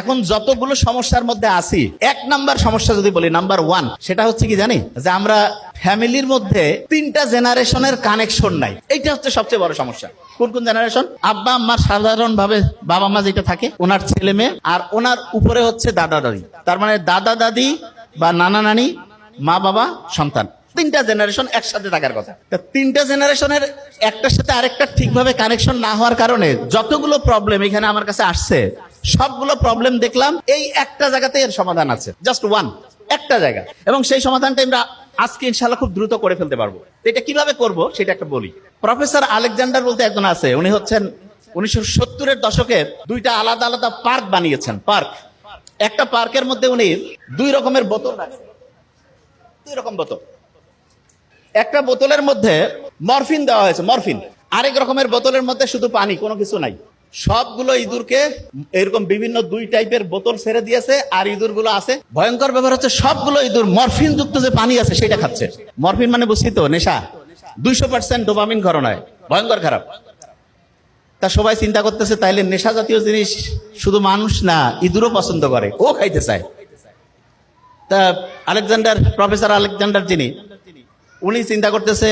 এখন যতগুলো সমস্যার মধ্যে আছি, এক নাম্বার সমস্যা যদি বলি, নাম্বার ওয়ান সেটা হচ্ছে কি জানি? যে আমরা ফ্যামিলির মধ্যে তিনটা জেনারেশনের কানেকশন নাই। এইটা হচ্ছে সবচেয়ে বড় সমস্যা। কোন কোন জেনারেশন? আব্বা আম্মার সাধারণ ভাবে বাবা মা যেটা থাকে, ওনার ছেলে মেয়ে, আর ওনার উপরে হচ্ছে দাদা দাদি। তার মানে দাদা দাদি বা নানা নানি, মা বাবা, সন্তান। তিনটা জেনারেশন একসাথে থাকার কথা। তা তিনটা জেনারেশনের একটার সাথে আরেকটা ঠিকভাবে কানেকশন না হওয়ার কারণে যতগুলো প্রবলেম এখানে আমার কাছে আসছে সবগুলো প্রবলেম দেখলাম, এই একটা জায়গাতে এর সমাধান আছে জাস্ট ওয়ান একটা জায়গা। এবং সেই সমাধানটা আমরা আজকে ইনশাল্লাহ খুব দ্রুত করে ফেলতে পারব। এটা কীভাবে করব সেটা একটা বলি। প্রফেসর আলেকজান্ডার বলতে একজন আছে, উনি হচ্ছেন উনিশশো সত্তরের দশকে দুইটা আলাদা আলাদা পার্ক বানিয়েছেন পার্ক একটা পার্কের মধ্যে উনি দুই রকমের বোতল রাখছেন। দুই রকম বোতল। একটা বোতলের মধ্যে মরফিন দেওয়া হয়েছে, মরফিন। আরেক রকমের বোতলের মধ্যে শুধু পানি, কোনো কিছু নাই। সবগুলো ইঁদুরকে এরকম বিভিন্ন দুই টাইপের বোতল ছেড়ে দিয়েছে, আর ইঁদুরগুলো আছে। ভয়ঙ্কর ব্যাপার হচ্ছে সবগুলো ইঁদুর মরফিন যুক্ত যে পানি আছে, সেটা খাচ্ছে। মরফিন মানে বুঝছি তো, নেশা? দুইশো পার্সেন্ট ডোপামিন ঘরনায় ভয়ঙ্কর খারাপ। তা সবাই চিন্তা করতেছে, তাইলে নেশা জাতীয় জিনিস শুধু মানুষ না, ইঁদুরও পছন্দ করে। ও খাইতে চায়। তা আলেকজান্ডার, প্রফেসর আলেকজান্ডার যিনি, উনি চিন্তা করতেছে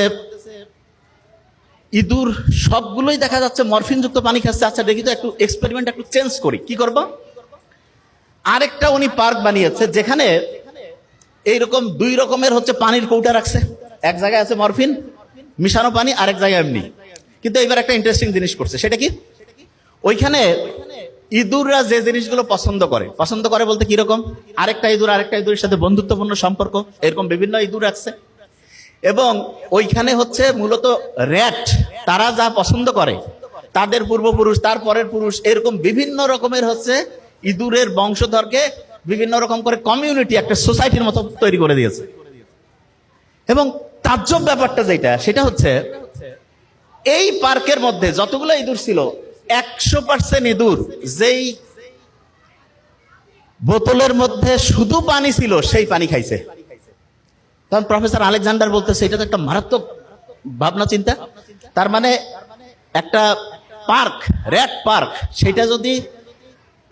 ইঁদুর সবগুলোই দেখা যাচ্ছে মরফিন যুক্ত পানি খাচ্ছে আচ্ছা দেখি তো একটু এক্সপেরিমেন্ট একটু চেঞ্জ করি। কি করব? আরেকটা উনি পার্ক বানিয়েছে, যেখানে এইরকম দুই রকমের হচ্ছে পানির কৌটা রাখছে। এক জায়গায় আছে মরফিন, মিশানো পানি, আরেক জায়গায় এমনি। কিন্তু এবার একটা ইন্টারেস্টিং জিনিস করছে, সেটা কি? ওইখানে ইঁদুররা যে জিনিসগুলো পছন্দ করে পছন্দ করে বলতে কীরকম? আরেকটা ইঁদুর, আরেকটা ইঁদুরের সাথে বন্ধুত্বপূর্ণ সম্পর্ক, এরকম বিভিন্ন ইঁদুর আছে এবং ওইখানে হচ্ছে মূলত র্যাট তারা যা পছন্দ করে, তাদের পূর্বপুরুষ, তার পরের পুরুষ, এরকম বিভিন্ন রকমের হচ্ছে ইঁদুরের বংশধরকে বিভিন্ন রকম করে কমিউনিটি একটা সোসাইটির মতো তৈরি করে দিয়েছে। এবং তাজ্জব ব্যাপারটা যেটা, সেটা হচ্ছে এই পার্কের মধ্যে যতগুলো ইঁদুর ছিল, একশো পার্সেন্ট ইঁদুর যেই বোতলের মধ্যে শুধু পানি ছিল, সেই পানি খাইছে। তখন প্রফেসর আলেকজান্ডার বলতেছে, এটা তো একটা মারাত্মক ভাবনা, চিন্তা। তার মানে একটা পার্ক র্যাট পার্ক, সেটা যদি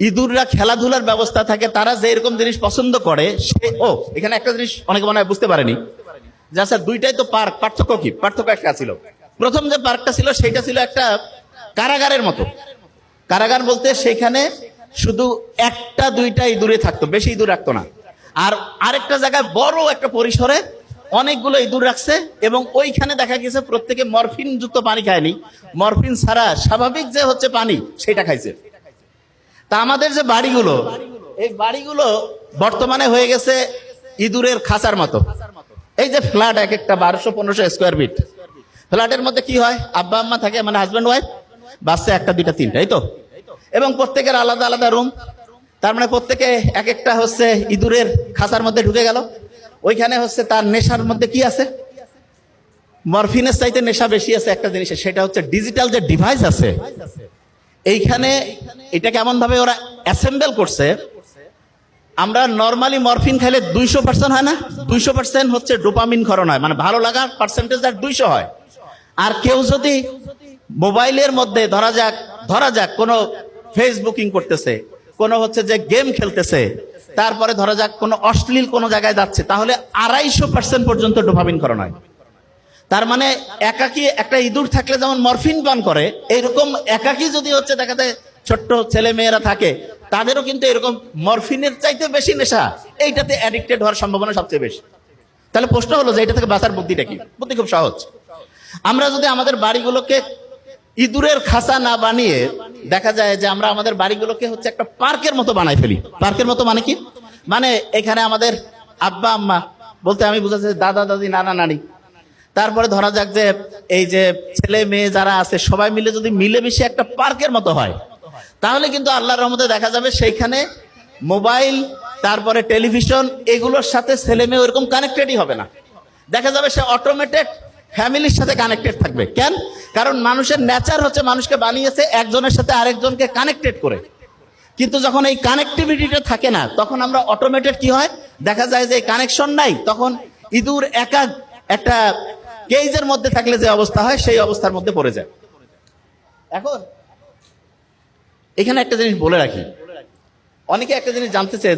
ইঁদুররা খেলাধুলার ব্যবস্থা থাকে, তারা যে এরকম জিনিস পছন্দ করে, সে, ও, এখানে একটা জিনিস অনেকে মনে হয় বুঝতে পারেনি। যে আচ্ছা দুইটাই তো পার্ক, পার্থক্য কি? পার্থক্য একটা ছিল। প্রথম যে পার্কটা ছিল সেটা ছিল একটা কারাগারের মতো। কারাগার বলতে সেখানে শুধু একটা, দুইটা ইঁদুরে থাকতো, বেশি ইঁদুর রাখতো না। আর আরেকটা জায়গায় বড় একটা পরিসরে অনেকগুলো ইঁদুর রাখছে এবং ওইখানে দেখা গেছে প্রত্যেকে মরফিন যুক্ত পানি খায়নি। মরফিন ছাড়া স্বাভাবিক যে হচ্ছে পানি, সেটা খাইছে। তা আমাদের যে বাড়িগুলো, এই বাড়িগুলো বর্তমানে হয়ে গেছে ইঁদুরের খাঁচার মতো। এই যে ফ্ল্যাট এক একটা বারোশো, পনেরোশো স্কোয়ার ফিট। ফ্ল্যাটের মধ্যে কি হয়? আব্বা, আম্মা থাকে মানে হাজব্যান্ড ওয়াইফ বাচ্চা একটা, দুইটা, তিনটা, এই তো? এবং প্রত্যেকের আলাদা আলাদা রুম তার মানে প্রত্যেকে এক একটা হচ্ছে ইঁদুরের খাঁচার মধ্যে ঢুকে গেল। ওইখানে হচ্ছে তার নেশার মধ্যে কি আছে? মরফিনের চাইতে নেশা বেশি আছে একটা জিনিসের সেটা হচ্ছে ডিজিটাল যে ডিভাইস আছে, এইখানে এটা কেমন ভাবে ওরা অ্যাসেম্বল করছে? আমরা নর্মালি মরফিন খাইলে দুইশো পার্সেন্ট হয় না? দুইশো পার্সেন্ট হচ্ছে ডোপামিন খরণ হয় মানে ভালো লাগার পার্সেন্টেজ আর দুইশো হয়। আর কেউ যদি মোবাইলের মধ্যে ধরা যাক ধরা যাক, কোনো ফেসবুকিং করতেছে, কোনো হচ্ছে যে গেম খেলতেছে তারপরে ধরা যাক কোনো অশ্লীল কোনো জায়গায় যাচ্ছে, তাহলে আড়াইশো পার্সেন্ট পর্যন্ত ডোপামিন করা নয় তার মানে একাকি একটা ইঁদুর থাকলে যেমন মরফিন পান করে এইরকম একাকি যদি হচ্ছে দেখা যায় ছোট্ট ছেলে মেয়েরা থাকে, তাদেরও কিন্তু এরকম মরফিনের চাইতে বেশি নেশা, এইটাতে অ্যাডিক্টেড হওয়ার সম্ভাবনা সবচেয়ে বেশি। তাহলে প্রশ্ন হলো যে এটা থেকে বাঁচার বুদ্ধিটা কি? বুদ্ধি খুব সহজ। আমরা যদি আমাদের বাড়িগুলোকে ইঁদুরের খাঁচা না বানিয়ে দেখা যায় যে আমরা আমাদের বাড়িগুলোকে হচ্ছে একটা পার্কের মতো বানাই ফেলি। পার্কের মতো মানে কি? মানে এখানে আমাদের আব্বা, আম্মা, বলতে আমি বুঝাচ্ছি দাদা, দাদি, নানা, নানি। তারপরে ধরা যাক যে এই যে ছেলে, মেয়ে যারা আছে, সবাই মিলে যদি মিলেমিশে একটা পার্কের মতো হয়, তাহলে কিন্তু আল্লাহর রহমতে দেখা যাবে সেইখানে মোবাইল, তারপরে টেলিভিশন, এগুলোর সাথে ছেলে মেয়ে ওরকম কানেক্টেডই হবে না। দেখা যাবে সে অটোমেটেড ফ্যামিলির সাথে কানেক্টেড থাকবে। কেন? কারণ মানুষের নেচার হচ্ছে মানুষকে বানিয়েছে, একজনের সাথে আরেকজনকে কানেক্টেড করে। কিন্তু যখন এই কানেক্টিভিটিটা থাকে না, তখন আমরা অটোমেটেড কি হয়? দেখা যায় যে কানেকশন নাই, তখন ইঁদুর একা একটা কেজের মধ্যে থাকলে যে অবস্থা হয়, সেই অবস্থার মধ্যে পড়ে যায়। এখন এখানে একটা জিনিস বলে রাখি। অনেকে একটা জিনিস জানতে চেয়েছে